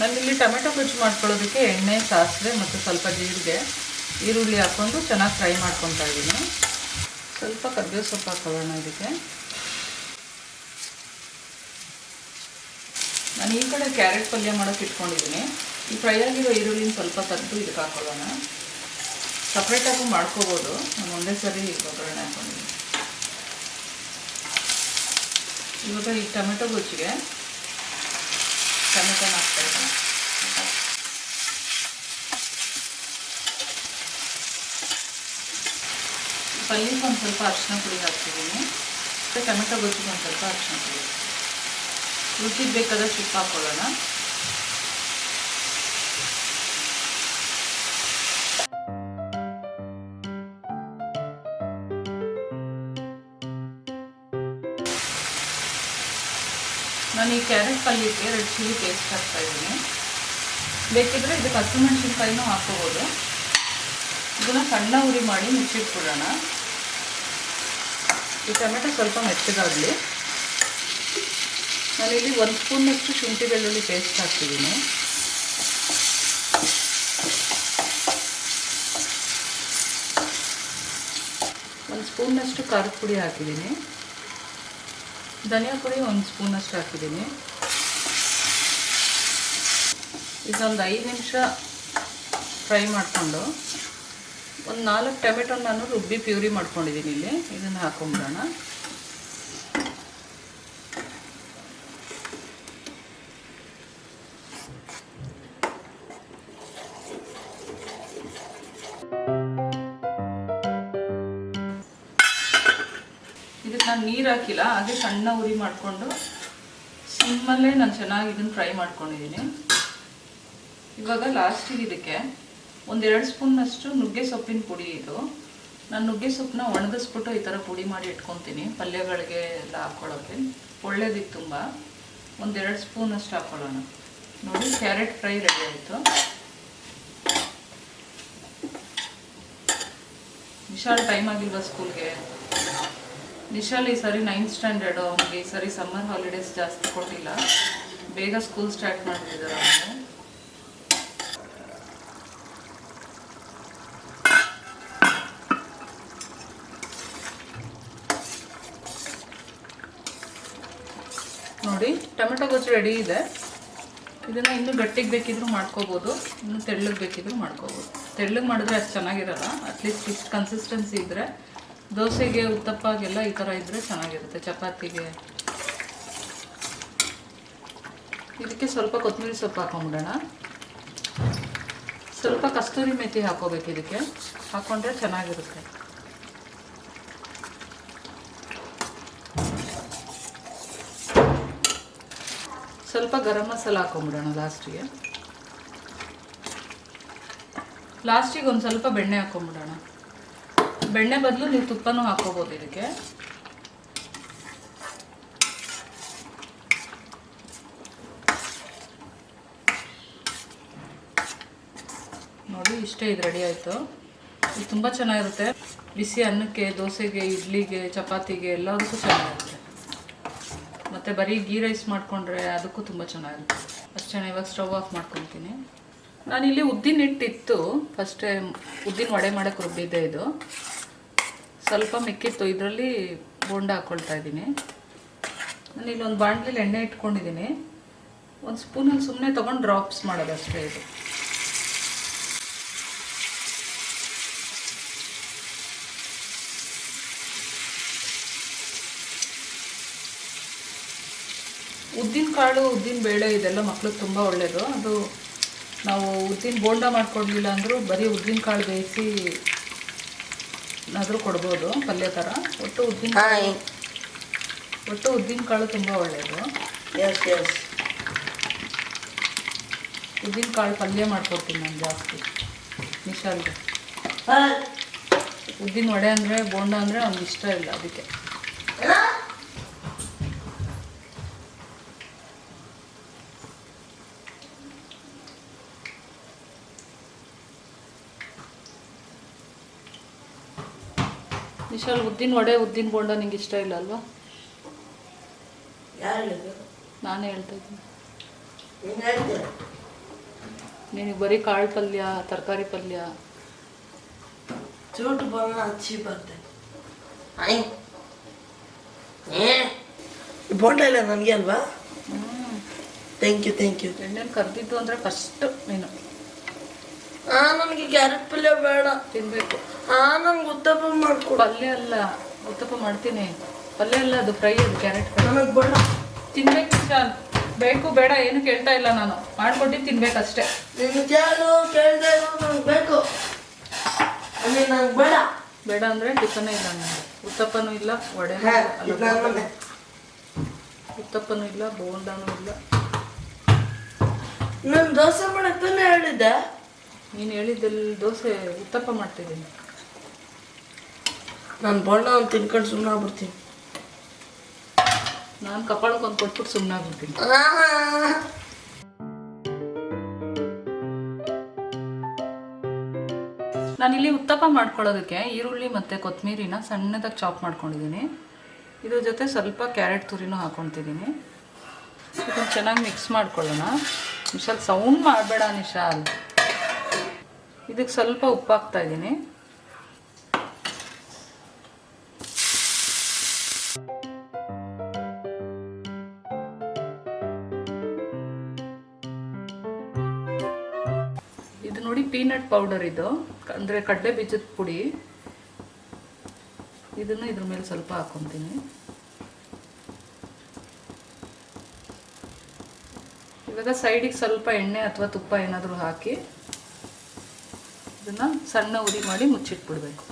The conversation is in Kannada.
ನಾನಿಲ್ಲಿ ಟೊಮೆಟೊ ಗೊಜ್ಜು ಮಾಡ್ಕೊಳ್ಳೋದಕ್ಕೆ ಎಣ್ಣೆ, ಸಾಸಿವೆ ಮತ್ತು ಸ್ವಲ್ಪ ಜೀರಿಗೆ, ಈರುಳ್ಳಿ ಹಾಕ್ಕೊಂಡು ಚೆನ್ನಾಗಿ ಫ್ರೈ ಮಾಡ್ಕೊತಾ ಇದ್ದೀನಿ. ಸ್ವಲ್ಪ ಕರ್ಬೇವು ಸೊಪ್ಪು ಹಾಕೊಳ್ಳೋಣ ಇದಕ್ಕೆ. ನಾನು ಈ ಕಡೆ ಕ್ಯಾರೆಟ್ ಪಲ್ಯ ಮಾಡೋಕೆ ಇಟ್ಕೊಂಡಿದ್ದೀನಿ. ಈ ಫ್ರೈ ಆಗಿರೋ ಈರುಳ್ಳಿನ ಸ್ವಲ್ಪ ತೆಗೆದು ಇದಕ್ಕೆ ಹಾಕೊಳ್ಳೋಣ. ಸಪ್ರೇಟಾಗೂ ಮಾಡ್ಕೋಬೋದು. ನಾನು ಒಂದೇ ಸರಿ ಒಗ್ಗರಣೆ ಹಾಕೊಂಡಿದ್ದೀನಿ. ಇವಾಗ ಈ ಟೊಮೆಟೊ ಗೊಜ್ಜಿಗೆ ಟೊಮೆಟೊನ ಹಾಕ್ತಾ ಇದ್ದೀನಿ ಪಲ್ಯಕ್ಕೆ ಒಂದು ಸ್ವಲ್ಪ ಅರಿಶಿನ ಪುಡಿ ಹಾಕ್ತಿದ್ದೀನಿ ಮತ್ತು ಟೊಮೆಟೊ ಗೊಜ್ಜಿಗೆ ಒಂದು ಸ್ವಲ್ಪ ಅರಿಶಿನ ಪುಡಿ ರುಚಿಗೆ ಬೇಕಾದಷ್ಟು ಉಪ್ಪು ಹಾಕ್ಕೊಳ್ಳೋಣ ನಾನು ಈ ಕ್ಯಾರೆಟ್ ಪಲ್ಯಕ್ಕೆ ರೆಡ್ ಚಿಲ್ಲಿ ಪೇಸ್ಟ್ ಹಾಕ್ತಾ ಇದ್ದೀನಿ. ಬೇಕಿದ್ರೆ ಇದಕ್ಕೆ ಹಸಿಮೆಣಸಿನ್ಕಾಯಿನೂ ಹಾಕೋಬೋದು ಇದನ್ನು ಸಣ್ಣ ಉರಿ ಮಾಡಿ ಮುಚ್ಚಿಟ್ಬಿಡೋಣ ಈ ಟೊಮೆಟೊ ಸ್ವಲ್ಪ ಮೆತ್ತಗಾಗಲಿ. ನಾನಿಲ್ಲಿ ಒಂದು ಸ್ಪೂನಷ್ಟು ಶುಂಠಿ ಬೆಳ್ಳುಳ್ಳಿ ಪೇಸ್ಟ್ ಹಾಕ್ತಿದ್ದೀನಿ. ಒಂದು ಸ್ಪೂನಷ್ಟು ಖಾರದ ಪುಡಿ ಹಾಕಿದ್ದೀನಿ. ಧನಿಯಾ ಪುಡಿ ಒಂದು ಸ್ಪೂನಷ್ಟು ಹಾಕಿದ್ದೀನಿ. ಇದೊಂದು ಐದು ನಿಮಿಷ ಫ್ರೈ ಮಾಡಿಕೊಂಡು ಒಂದು ನಾಲ್ಕು ಟೊಮೆಟೊ ನಾನು ರುಬ್ಬಿ ಪ್ಯೂರಿ ಮಾಡ್ಕೊಂಡಿದ್ದೀನಿ ಇಲ್ಲಿ. ಇದನ್ನು ಹಾಕೊಂಬಿಡೋಣ. ಇದಕ್ಕೆ ನಾನು ನೀರು ಹಾಕಿಲ್ಲ, ಹಾಗೆ ಸಣ್ಣ ಉರಿ ಮಾಡಿಕೊಂಡು ಸಿಮ್ಮಲ್ಲೇ ನಾನು ಚೆನ್ನಾಗಿ ಇದನ್ನು ಫ್ರೈ ಮಾಡ್ಕೊಂಡಿದ್ದೀನಿ ಇವಾಗ ಲಾಸ್ಟಿಗೆ ಇದಕ್ಕೆ ಒಂದೆರಡು ಸ್ಪೂನ್ನಷ್ಟು ನುಗ್ಗೆ ಸೊಪ್ಪಿನ ಪುಡಿ ಇದು. ನಾನು ನುಗ್ಗೆ ಸೊಪ್ಪನ್ನ ಒಣಗಿಸ್ಬಿಟ್ಟು ಈ ಥರ ಪುಡಿ ಮಾಡಿ ಇಟ್ಕೊತೀನಿ, ಪಲ್ಯಗಳಿಗೆ ಎಲ್ಲ ಹಾಕ್ಕೊಳ್ಳೋಕ್ಕೆ ಒಳ್ಳೇದಿತ್ತು ತುಂಬ. ಒಂದೆರಡು ಸ್ಪೂನಷ್ಟು ಹಾಕ್ಕೊಳ್ಳೋಣ ನೋಡಿ, ಕ್ಯಾರೆಟ್ ಫ್ರೈ ರೆಡಿ ಆಯಿತು. ವಿಶಾಲ್ ಟೈಮ್ ಆಗಿಲ್ವಾ ಸ್ಕೂಲ್ಗೆ ನಿಶಾಲ್, ಈ ಸರಿ ನೈನ್ತ್ ಸ್ಟ್ಯಾಂಡರ್ಡು ಅವನಿಗೆ ಈ ಸರಿ ಸಮ್ಮರ್ ಹಾಲಿಡೇಸ್ ಜಾಸ್ತಿ ಕೊಟ್ಟಿಲ್ಲ. ಬೇಗ ಸ್ಕೂಲ್ ಸ್ಟಾರ್ಟ್ ಮಾಡ್ತಿದ್ದಾರೆ ಅವನು. ನೋಡಿ, ಟೊಮೆಟೊ ಗೊಜ್ಜು ರೆಡಿ ಇದೆ. ಇದನ್ನು ಇನ್ನೂ ಗಟ್ಟಿಗೆ ಬೇಕಿದ್ರೂ ಮಾಡ್ಕೋಬೋದು, ಇನ್ನು ತೆಳ್ಳಗೆ ಬೇಕಿದ್ರೂ ಮಾಡ್ಕೋಬೋದು. ತೆಳ್ಳಗೆ ಮಾಡಿದ್ರೆ ಅಷ್ಟು ಚೆನ್ನಾಗಿರಲ್ಲ ಅಟ್ಲೀಸ್ಟ್ ಇಷ್ಟು ಕನ್ಸಿಸ್ಟೆನ್ಸಿ ಇದ್ದರೆ ದೋಸೆಗೆ ಉತ್ತಪ್ಪಗೆಲ್ಲ ಈ ಥರ ಇದ್ದರೆ ಚೆನ್ನಾಗಿರುತ್ತೆ, ಚಪಾತಿಗೆ. ಇದಕ್ಕೆ ಸ್ವಲ್ಪ ಕೊತ್ತಂಬರಿ ಸೊಪ್ಪು ಹಾಕೊಂಬಿಡೋಣ. ಸ್ವಲ್ಪ ಕಸ್ತೂರಿ ಮೆಥಿ ಹಾಕೋಬೇಕು ಇದಕ್ಕೆ. ಹಾಕ್ಕೊಂಡ್ರೆ ಚೆನ್ನಾಗಿರುತ್ತೆ. ಸ್ವಲ್ಪ ಗರಂ ಮಸಾಲ ಹಾಕೊಂಬಿಡೋಣ ಲಾಸ್ಟಿಗೆ. ಲಾಸ್ಟಿಗೆ ಒಂದು ಸ್ವಲ್ಪ ಬೆಣ್ಣೆ ಹಾಕೊಂಬಿಡೋಣ. ಬೆಣ್ಣೆ ಬದಲು ನೀವು ತುಪ್ಪನೂ ಹಾಕೋಬೋದು ಇದಕ್ಕೆ. ನೋಡಿ, ಇಷ್ಟೇ ಇದು ರೆಡಿ ಆಯಿತು. ಇದು ತುಂಬ ಚೆನ್ನಾಗಿರುತ್ತೆ. ಬಿಸಿ ಅನ್ನಕ್ಕೆ, ದೋಸೆಗೆ, ಇಡ್ಲಿಗೆ, ಚಪಾತಿಗೆ ಎಲ್ಲದಕ್ಕೂ ಚೆನ್ನಾಗಿರುತ್ತೆ. ಮತ್ತು ಬರೀ ಗೀ ರೈಸ್ ಮಾಡಿಕೊಂಡ್ರೆ ಅದಕ್ಕೂ ತುಂಬ ಚೆನ್ನಾಗಿರುತ್ತೆ. ಅಷ್ಟು ಚೆನ್ನಾಗಿ ಇವಾಗ ಸ್ಟವ್ ಆಫ್ ಮಾಡ್ಕೊತೀನಿ. ನಾನಿಲ್ಲಿ ಉದ್ದಿನ ಹಿಟ್ಟಿತ್ತು. ಫಸ್ಟೇ ಉದ್ದಿನ ವಡೆ ಮಾಡೋಕ್ಕೆ ರುಬ್ಬಿದ್ದೆ ಇದು. ಸ್ವಲ್ಪ ಮಿಕ್ಕಿತ್ತು. ಇದರಲ್ಲಿ ಬೋಂಡ ಹಾಕ್ಕೊಳ್ತಾ ಇದ್ದೀನಿ. ನಾನು ಇಲ್ಲೊಂದು ಬಾಣಲಿಲಿ ಎಣ್ಣೆ ಇಟ್ಕೊಂಡಿದ್ದೀನಿ. ಒಂದು ಸ್ಪೂನಲ್ಲಿ ಸುಮ್ಮನೆ ತೊಗೊಂಡು ಡ್ರಾಪ್ಸ್ ಮಾಡೋದು ಅಷ್ಟೇ ಇದು. ಉದ್ದಿನ ಕಾಳು, ಉದ್ದಿನ ಬೇಳೆ ಇದೆಲ್ಲ ಮಕ್ಳಿಗೆ ತುಂಬ ಒಳ್ಳೆಯದು ಅದು ನಾವು ಉದ್ದಿನ ಬೋಂಡ ಮಾಡ್ಕೊಡ್ಲಿಲ್ಲ ಅಂದರೂ ಬರೀ ಉದ್ದಿನ ಕಾಳು ಬೇಯಿಸಿ ಆದರೂ ಕೊಡ್ಬೋದು ಪಲ್ಯ ಥರ ಒಟ್ಟು ಉದ್ದಿನ ಒಟ್ಟು ಉದ್ದಿನ ಕಾಳು ತುಂಬ ಒಳ್ಳೆಯದು ಎಸ್ ಎಸ್ ಉದ್ದಿನ ಕಾಳು ಪಲ್ಯ ಮಾಡ್ಕೊಡ್ತೀನಿ ನಾನು ಜಾಸ್ತಿ ನಿಶಾಲ್ಗೆ ಉದ್ದಿನ ವಡೆ ಅಂದರೆ ಬೋಂಡ ಅಂದರೆ ಅವ್ನಿಗೆ ಇಷ್ಟ ಇಲ್ಲ ಅದಕ್ಕೆ. ನಿಶಾಲ್ ಉದ್ದಿನ ವಡೆ ಉದ್ದಿನ ಬೋಂಡ ನಿಂಗೆ ಇಷ್ಟ ಇಲ್ಲ ಅಲ್ವಾ? ಯಾರು ನಾನೇ ಹೇಳ್ತಾ ಇದ್ದೀನಿ. ನಿನಗೆ ಬರೀ ಕಾಳು ಪಲ್ಯ ತರಕಾರಿ ಪಲ್ಯ. ಚೂಟು ಬಣ್ಣ ಹಚ್ಚಿ ಬರ್ತೆ. ಆಯ್ ಏ? ಈ ಬೋಂಡ ಇಲ್ಲ ನನಗೆ ಅಲ್ವಾ? ಥ್ಯಾಂಕ್ ಯು ಥ್ಯಾಂಕ್ ಯು ಎಣ್ಣೆಲಿ ಕರೆದಿದ್ದು ಅಂದರೆ ಫಸ್ಟ್ ನೀನು. ಹಾ ನನಗೆ ಕ್ಯಾರೆಟ್ ಪಲ್ಯ ಬೇಡ. ತಿನ್ಬೇಕು. ಆ ನಂಗೆ ಉತ್ತಪ್ಪ ಮಾಡ್ಕೊಡು. ಪಲ್ಯ ಅಲ್ಲ ಉತ್ತಪ್ಪ ಮಾಡ್ತೀನಿ. ಪಲ್ಯ ಅಲ್ಲ ಅದು ಫ್ರೈ ಅದು ಕ್ಯಾರೆಟ್ ನನಗೆ ಬೇಡ. ತಿನ್ಬೇಕು ಶಾನ್ ಬೇಕು ಬೇಡ ಏನು ಕೇಳ್ತಾ ಇಲ್ಲ ನಾನು. ಮಾಡ್ಕೊಟ್ಟು ತಿನ್ಬೇಕಷ್ಟೇ. ನೀನು ಕೇಳು ಕೇಳ್ದೆ ನನಗೆ ಬೇಕು. ಅಲ್ಲಿ ನಂಗೆ ಬೇಡ. ಬೇಡ ಅಂದರೆ ಟಿಫನೇ ಇಲ್ಲ ನನಗೆ ಉತ್ತಪ್ಪನೂ ಇಲ್ಲ ವಡೆ ಉತ್ತಪ್ಪನೂ ಇಲ್ಲ ಬೋಂಡಾನು ಇಲ್ಲ. ನಾನು ದೋಸೆ ಮಾಡಕ್ಕೆ ಹೇಳಿದ್ದೆ. ನೀನು ಹೇಳಿದ್ದಲ್ಲಿ ದೋಸೆ ಉತ್ತಪ್ಪ ಮಾಡ್ತಿದ್ದೀನಿ. ನಾನು ಬಣ್ಣ ಅಂತ ತಿನ್ಕೊಂಡು ಸುಮ್ಮನೆ ಆಗ್ಬಿಡ್ತೀನಿ. ನಾನು ಕಪಾಳಕ್ಕೊಂದು ಕೊಟ್ಬಿಟ್ಟು ಸುಮ್ಮನೆ ಆಗ್ಬಿಡ್ತೀನಿ. ನಾನು ನಾನಿಲ್ಲಿ ಉತ್ತಪ್ಪ ಮಾಡ್ಕೊಳ್ಳೋದಕ್ಕೆ ಈರುಳ್ಳಿ ಮತ್ತು ಕೊತ್ತಂಬರಿನ ಸಣ್ಣದಾಗಿ ಚಾಪ್ ಮಾಡ್ಕೊಂಡಿದ್ದೀನಿ. ಇದ್ರ ಜೊತೆ ಸ್ವಲ್ಪ ಕ್ಯಾರೆಟ್ ತುರಿನೂ ಹಾಕ್ಕೊತಿದ್ದೀನಿ ಇದನ್ನು ಚೆನ್ನಾಗಿ ಮಿಕ್ಸ್ ಮಾಡ್ಕೊಳ್ಳೋಣ. ನಿಶಾಲ್ ಸೌಂಡ್ ಮಾಡಬೇಡ ನಿಶಾಲ್. ಇದಕ್ಕೆ ಸ್ವಲ್ಪ ಉಪ್ಪು ಹಾಕ್ತಾ ಇದ್ದೀನಿ. ಇದು ನೋಡಿ ಪೀನಟ್ ಪೌಡರ್ ಇದು. ಅಂದರೆ ಕಡಲೆ ಬೀಜದ ಪುಡಿ. ಇದನ್ನು ಇದ್ರ ಮೇಲೆ ಸ್ವಲ್ಪ ಹಾಕೊತೀನಿ. ಇವಾಗ ಸೈಡಿಗೆ ಸ್ವಲ್ಪ ಎಣ್ಣೆ ಅಥವಾ ತುಪ್ಪ ಏನಾದರೂ ಹಾಕಿ ಇದನ್ನು ಸಣ್ಣ ಉರಿ ಮಾಡಿ ಮುಚ್ಚಿಟ್ಬಿಡ್ಬೇಕು.